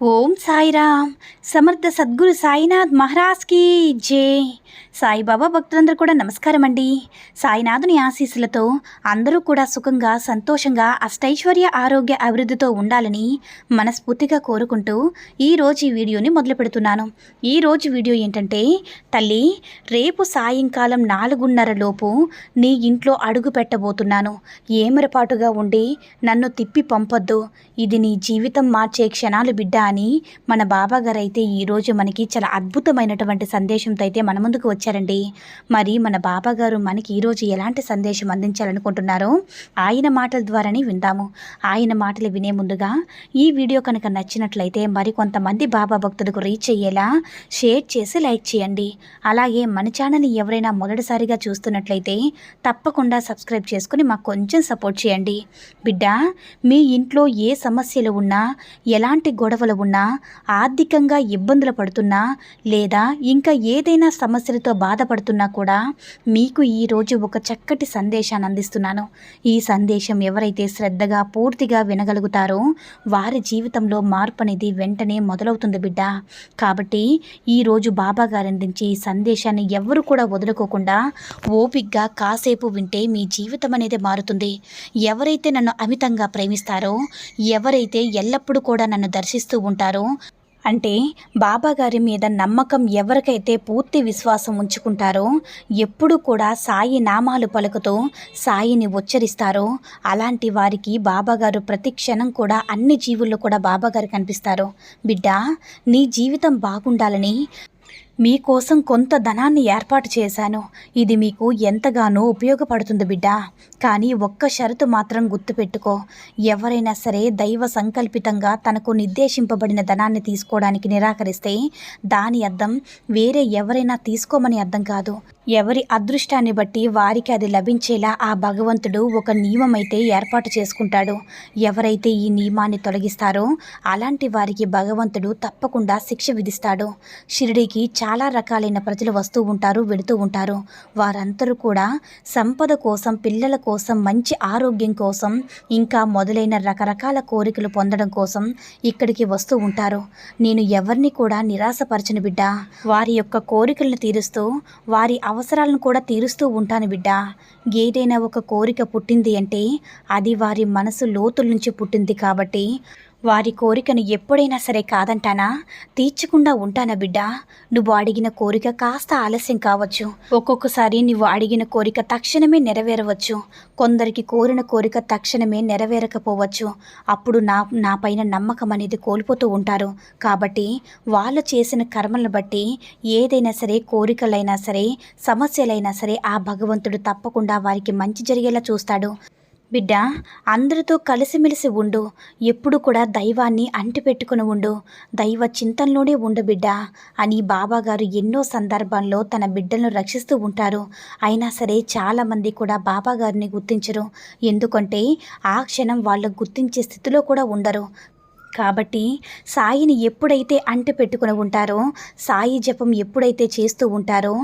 ఓం సాయిరామ్. సమర్థ సద్గురు సాయినాథ్ మహారాజ్కి జే. సాయిబాబా భక్తులందరూ కూడా నమస్కారం అండి సాయినాథుని ఆశీస్సులతో అందరూ కూడా సుఖంగా సంతోషంగా అష్టైశ్వర్య ఆరోగ్య అభివృద్ధితో ఉండాలని మనస్ఫూర్తిగా కోరుకుంటూ ఈరోజు ఈ వీడియోని మొదలు పెడుతున్నాను. ఈరోజు వీడియో ఏంటంటే తల్లి రేపు సాయంకాలం నాలుగున్నర లోపు నీ ఇంట్లో అడుగు పెట్టబోతున్నాను. ఏమరపాటుగా ఉండి నన్ను తిప్పి పంపొద్దు. ఇది నీ జీవితం మార్చే క్షణాలు బిడ్డ అని మన బాబాగారు అయితే ఈరోజు మనకి చాలా అద్భుతమైనటువంటి సందేశంతో అయితే మన ముందుకు వచ్చారండి. మరి మన బాబాగారు మనకి ఈరోజు ఎలాంటి సందేశం అందించాలనుకుంటున్నారో ఆయన మాటల ద్వారానే విందాము. ఆయన మాటలు వినే ముందుగా ఈ వీడియో కనుక నచ్చినట్లయితే మరి కొంతమంది బాబా భక్తులకు రీచ్ అయ్యేలా షేర్ చేసి లైక్ చేయండి. అలాగే మన ఛానల్ని ఎవరైనా మొదటిసారిగా చూస్తున్నట్లయితే తప్పకుండా సబ్స్క్రైబ్ చేసుకుని మాకు కొంచెం సపోర్ట్ చేయండి. బిడ్డ మీ ఇంట్లో ఏ సమస్యలు ఉన్నా ఎలాంటి గొడవలు ఉన్నా ఆర్థికంగా ఇబ్బందులు పడుతున్నా లేదా ఇంకా ఏదైనా సమస్యలతో బాధపడుతున్నా కూడా మీకు ఈరోజు ఒక చక్కటి సందేశాన్ని అందిస్తున్నాను. ఈ సందేశం ఎవరైతే శ్రద్ధగా పూర్తిగా వినగలుగుతారో వారి జీవితంలో మార్పు అనేది వెంటనే మొదలవుతుంది బిడ్డ. కాబట్టి ఈరోజు బాబా గారు అందించే ఈ సందేశాన్ని ఎవరు కూడా వదులుకోకుండా ఓపిగ్గా కాసేపు వింటే మీ జీవితం అనేది మారుతుంది. ఎవరైతే నన్ను అమితంగా ప్రేమిస్తారో ఎవరైతే ఎల్లప్పుడూ కూడా నన్ను దర్శిస్తూ ఉంటారు? అంటే బాబాగారి మీద నమ్మకం ఎవరికైతే పూర్తి విశ్వాసం ఉంచుకుంటారో ఎప్పుడు కూడా సాయి నామాలు పలుకుతూ సాయిని ఉచ్చరిస్తారో అలాంటి వారికి బాబాగారు ప్రతి క్షణం కూడా అన్ని జీవుల్లో కూడా బాబాగారు కనిపిస్తారు. బిడ్డ నీ జీవితం బాగుండాలని మీకోసం కొంత ధనాన్ని ఏర్పాటు చేశాను. ఇది మీకు ఎంతగానో ఉపయోగపడుతుంది బిడ్డ. కానీ ఒక్క షరతు మాత్రం గుర్తుపెట్టుకో. ఎవరైనా సరే దైవ సంకల్పితంగా తనకు నిర్దేశింపబడిన ధనాన్ని తీసుకోవడానికి నిరాకరిస్తే దాని అర్థం వేరే ఎవరైనా తీసుకోమని అర్థం కాదు. ఎవరి అదృష్టాన్ని బట్టి వారికి అది లభించేలా ఆ భగవంతుడు ఒక నియమం అయితే ఏర్పాటు చేసుకుంటాడు. ఎవరైతే ఈ నియమాన్ని తొలగిస్తారో అలాంటి వారికి భగవంతుడు తప్పకుండా శిక్ష విధిస్తాడు. షిరిడికి చాలా చాలా రకాలైన ప్రజలు వస్తూ ఉంటారు వెళుతూ ఉంటారు. వారందరూ కూడా సంపద కోసం పిల్లల కోసం మంచి ఆరోగ్యం కోసం ఇంకా మొదలైన రకరకాల కోరికలు పొందడం కోసం ఇక్కడికి వస్తూ ఉంటారు. నేను ఎవరిని కూడా నిరాశపరచను బిడ్డ. వారి యొక్క కోరికలను తీరుస్తూ వారి అవసరాలను కూడా తీరుస్తూ ఉంటాను బిడ్డ. ఏదైనా ఒక కోరిక పుట్టింది అంటే అది వారి మనసు లోతుల నుంచి పుట్టింది కాబట్టి వారి కోరికను ఎప్పుడైనా సరే కాదంటానా? తీర్చకుండా ఉంటానా బిడ్డ? నువ్వు అడిగిన కోరిక కాస్త ఆలస్యం కావచ్చు. ఒక్కొక్కసారి నువ్వు అడిగిన కోరిక తక్షణమే నెరవేరవచ్చు. కొందరికి కోరిన కోరిక తక్షణమే నెరవేరకపోవచ్చు. అప్పుడు నా నా పైన నమ్మకం అనేది కోల్పోతూ ఉంటారు. కాబట్టి వాళ్ళు చేసిన కర్మలను బట్టి ఏదైనా సరే కోరికలైనా సరే సమస్యలైనా సరే ఆ భగవంతుడు తప్పకుండా వారికి మంచి జరిగేలా చూస్తాడు. బిడ్డ అందరితో కలిసిమెలిసి ఉండు. ఎప్పుడు కూడా దైవాన్ని అంటిపెట్టుకుని ఉండు. దైవ చింతనలోనే ఉండు బిడ్డ అని బాబాగారు ఎన్నో సందర్భాల్లో తన బిడ్డలను రక్షిస్తూ ఉంటారు. అయినా సరే చాలామంది కూడా బాబాగారిని గుర్తించరు. ఎందుకంటే ఆ క్షణం వాళ్ళు గుర్తించే స్థితిలో కూడా ఉండరు. కాబట్టి సాయిని ఎప్పుడైతే అంటి పెట్టుకుని ఉంటారో సాయి జపం ఎప్పుడైతే చేస్తూ ఉంటారో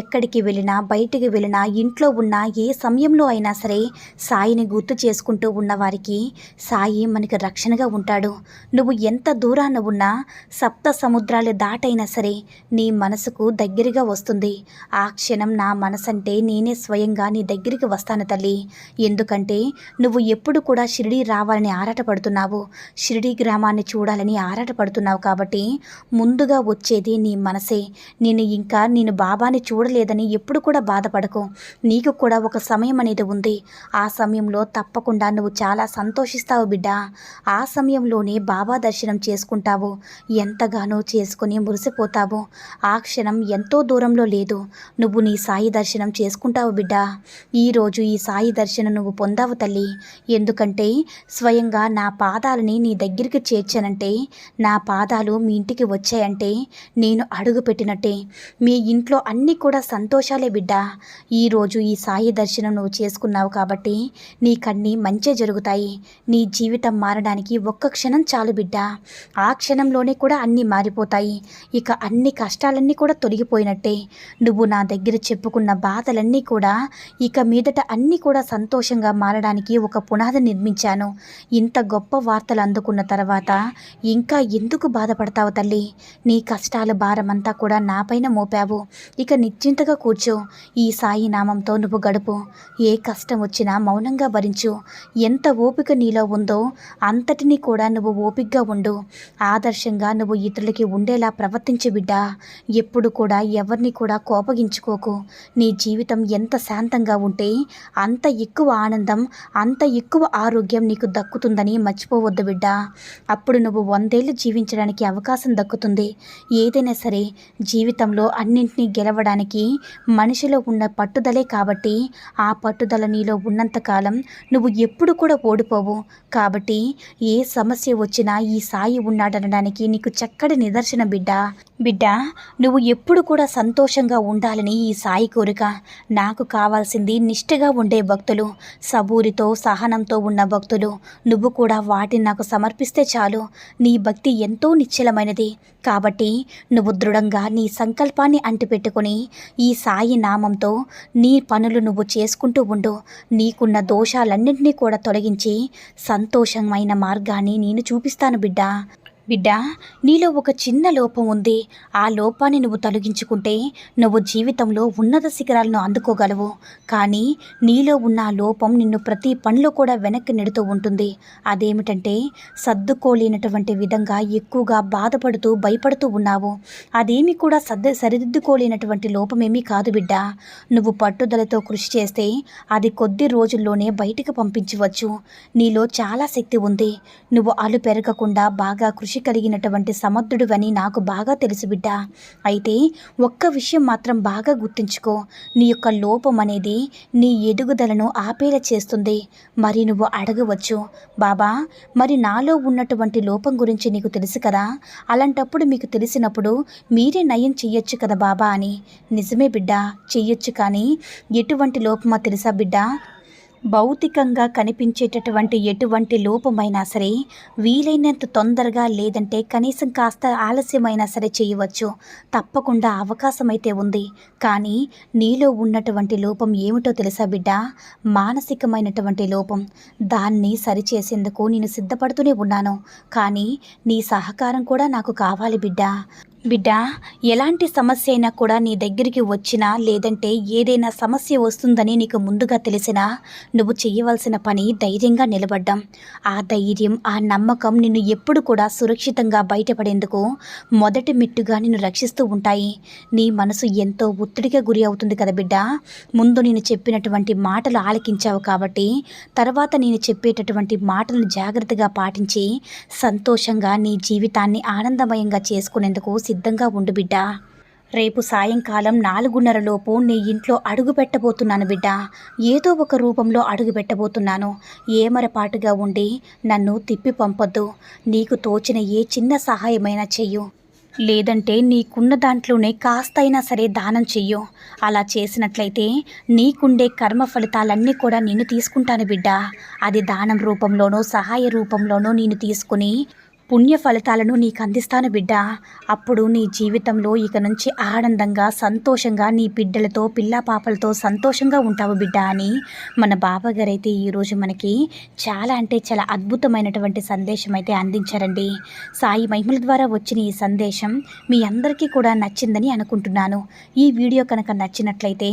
ఎక్కడికి వెళ్ళినా బయటికి వెళ్ళినా ఇంట్లో ఉన్నా ఏ సమయంలో అయినా సరే సాయిని గుర్తు చేసుకుంటూ ఉన్నవారికి సాయి మనకి రక్షణగా ఉంటాడు. నువ్వు ఎంత దూరాన ఉన్నా సప్త సముద్రాలు దాటైనా సరే నీ మనసుకు దగ్గరగా వస్తుంది. ఆ క్షణం నా మనసంటే నేనే స్వయంగా నీ దగ్గరికి వస్తాను తల్లి. ఎందుకంటే నువ్వు ఎప్పుడు కూడా షిరిడీ రావాలని ఆరాటపడుతున్నావు. షిరిడి పరిణామాన్ని చూడాలని ఆరాటపడుతున్నావు కాబట్టి ముందుగా వచ్చేది నీ మనసే. నేను ఇంకా నేను బాబాని చూడలేదని ఎప్పుడు కూడా బాధపడకు. నీకు కూడా ఒక సమయం అనేది ఉంది. ఆ సమయంలో తప్పకుండా నువ్వు చాలా సంతోషిస్తావు బిడ్డ. ఆ సమయంలోనే బాబా దర్శనం చేసుకుంటావు. ఎంతగానో చేసుకుని మురిసిపోతావు. ఆ క్షణం ఎంతో దూరంలో లేదు. నువ్వు నీ సాయి దర్శనం చేసుకుంటావు బిడ్డ. ఈరోజు ఈ సాయి దర్శనం నువ్వు పొందావు తల్లి. ఎందుకంటే స్వయంగా నా పాదాలని నీ దగ్గరికి ఇంటికి చేర్చానంటే నా పాదాలు మీ ఇంటికి వచ్చాయంటే నేను అడుగు పెట్టినట్టే. మీ ఇంట్లో అన్నీ కూడా సంతోషాలే బిడ్డ. ఈరోజు ఈ సాయి దర్శనం నువ్వు చేసుకున్నావు కాబట్టి నీకన్నీ మంచే జరుగుతాయి. నీ జీవితం మారడానికి ఒక్క క్షణం చాలు బిడ్డ. ఆ క్షణంలోనే కూడా అన్నీ మారిపోతాయి. ఇక అన్ని కష్టాలన్నీ కూడా తొలగిపోయినట్టే. నువ్వు నా దగ్గర చెప్పుకున్న బాధలన్నీ కూడా ఇక మీదట అన్నీ కూడా సంతోషంగా మారడానికి ఒక పునాది నిర్మించాను. ఇంత గొప్ప వార్తలు అందుకున్న తర్వాత తర్వాత ఇంకా ఎందుకు బాధపడతావు తల్లి? నీ కష్టాల భారమంతా కూడా నాపైన మోపావు. ఇక నిశ్చింతగా కూర్చో. ఈ సాయి నామంతో నువ్వు గడుపు. ఏ కష్టం వచ్చినా మౌనంగా భరించు. ఎంత ఓపిక నీలో ఉందో అంతటినీ కూడా నువ్వు ఓపికగా ఉండు. ఆదర్శంగా నువ్వు ఇతరులకి ఉండేలా ప్రవర్తించు బిడ్డా. ఎప్పుడు కూడా ఎవరిని కూడా కోపగించుకోకు. నీ జీవితం ఎంత శాంతంగా ఉంటే అంత ఎక్కువ ఆనందం అంత ఎక్కువ ఆరోగ్యం నీకు దక్కుతుందని మర్చిపోవద్దు బిడ్డ. అప్పుడు నువ్వు వందేళ్ళు జీవించడానికి అవకాశం దక్కుతుంది. ఏదైనా సరే జీవితంలో అన్నింటినీ గెలవడానికి మనిషిలో ఉన్న పట్టుదలే కాబట్టి ఆ పట్టుదల నీలో ఉన్నంతకాలం నువ్వు ఎప్పుడు కూడా ఓడిపోవు. కాబట్టి ఏ సమస్య వచ్చినా ఈ సాయి ఉన్నాడనడానికి నీకు చక్కటి నిదర్శన బిడ్డ. బిడ్డ నువ్వు ఎప్పుడు కూడా సంతోషంగా ఉండాలని ఈ సాయి కోరిక. నాకు కావాల్సింది నిష్ఠగా ఉండే భక్తులు సబూరితో సహనంతో ఉన్న భక్తులు. నువ్వు కూడా వాటిని నాకు సమర్పిస్తే చాలు. చాలు. నీ భక్తి ఎంతో నిశ్చలమైనది. కాబట్టి నువ్వు దృఢంగా నీ సంకల్పాన్ని అంటిపెట్టుకొని ఈ సాయి నామంతో నీ పనులు నువ్వు చేసుకుంటూ ఉండు. నీకున్న దోషాలన్నింటినీ కూడా తొలగించి సంతోషమైన మార్గాన్ని నేను చూపిస్తాను బిడ్డా. బిడ్డా నీలో ఒక చిన్న లోపం ఉంది. ఆ లోపాన్ని నువ్వు తొలగించుకుంటే నువ్వు జీవితంలో ఉన్నత శిఖరాలను అందుకోగలవు. కానీ నీలో ఉన్న ఆ లోపం నిన్ను ప్రతి పనిలో కూడా వెనక్కి నెడుతూ ఉంటుంది. అదేమిటంటే సర్దుకోలేనటువంటి విధంగా ఎక్కువగా బాధపడుతూ భయపడుతూ ఉన్నావు. అదేమి కూడా సర్ద సరిదిద్దుకోలేనటువంటి లోపమేమీ కాదు బిడ్డా. నువ్వు పట్టుదలతో కృషి చేస్తే అది కొద్ది రోజుల్లోనే బయటికి పంపించవచ్చు. నీలో చాలా శక్తి ఉంది. నువ్వు అలు పెరగకుండా బాగా కృషి కలిగినటువంటి సమర్థుడివని నాకు బాగా తెలుసు బిడ్డ. అయితే ఒక్క విషయం మాత్రం బాగా గుర్తుంచుకో. నీ యొక్క లోపం అనేది నీ ఎదుగుదలను ఆపేలా చేస్తుంది. మరి నువ్వు అడగవచ్చు బాబా మరి నాలో ఉన్నటువంటి లోపం గురించి నీకు తెలుసు కదా? అలాంటప్పుడు మీకు తెలిసినప్పుడు మీరే నయం చెయ్యొచ్చు కదా బాబా అని. నిజమే బిడ్డ చెయ్యొచ్చు కానీ ఎటువంటి లోపమా తెలుసా బిడ్డ? భౌతికంగా కనిపించేటటువంటి ఎటువంటి లోపమైనా సరే వీలైనంత తొందరగా లేదంటే కనీసం కాస్త ఆలస్యమైనా సరే చేయవచ్చు. తప్పకుండా అవకాశం అయితే ఉంది. కానీ నీలో ఉన్నటువంటి లోపం ఏమిటో తెలుసా బిడ్డ? మానసికమైనటువంటి లోపం. దాన్ని సరిచేసేందుకు నేను సిద్ధపడుతూనే ఉన్నాను. కానీ నీ సహకారం కూడా నాకు కావాలి బిడ్డ. బిడ్డ ఎలాంటి సమస్య అయినా కూడా నీ దగ్గరికి వచ్చినా లేదంటే ఏదైనా సమస్య వస్తుందని నీకు ముందుగా తెలిసినా నువ్వు చేయవలసిన పని ధైర్యంగా నిలబడ్డం. ఆ ధైర్యం ఆ నమ్మకం నిన్ను ఎప్పుడు కూడా సురక్షితంగా బయటపడేందుకు మొదటి మెట్టుగా నిన్ను రక్షిస్తూ ఉంటాయి. నీ మనసు ఎంతో ఒత్తిడిగా గురి అవుతుంది కదా బిడ్డ? ముందు నేను చెప్పినటువంటి మాటలు ఆలకించావు కాబట్టి తర్వాత నేను చెప్పేటటువంటి మాటలను జాగ్రత్తగా పాటించి సంతోషంగా నీ జీవితాన్ని ఆనందమయంగా చేసుకునేందుకు సిద్ధంగా ఉండు బిడ్డ. రేపు సాయంకాలం నాలుగున్నరలోపు నీ ఇంట్లో అడుగు పెట్టబోతున్నాను బిడ్డ. ఏదో ఒక రూపంలో అడుగు పెట్టబోతున్నాను ఏమరపాటుగా ఉండి నన్ను తిప్పి పంపొద్దు. నీకు తోచిన ఏ చిన్న సహాయమైనా చెయ్యు. లేదంటే నీకున్న దాంట్లోనే కాస్తైనా సరే దానం చెయ్యు. అలా చేసినట్లయితే నీకుండే కర్మ ఫలితాలన్నీ కూడా నేను తీసుకుంటాను బిడ్డ. అది దానం రూపంలోనో సహాయ రూపంలోనో నేను తీసుకుని పుణ్య ఫలితాలను నీకు అందిస్తాను బిడ్డ. అప్పుడు నీ జీవితంలో ఇక నుంచి ఆనందంగా సంతోషంగా నీ బిడ్డలతో పిల్ల పాపలతో సంతోషంగా ఉంటావు బిడ్డ అని మన బాబాగారు అయితే ఈరోజు మనకి చాలా అంటే చాలా అద్భుతమైనటువంటి సందేశం అయితే అందించారండి. సాయి మహిమల ద్వారా వచ్చిన ఈ సందేశం మీ అందరికీ కూడా నచ్చిందని అనుకుంటున్నాను. ఈ వీడియో కనుక నచ్చినట్లయితే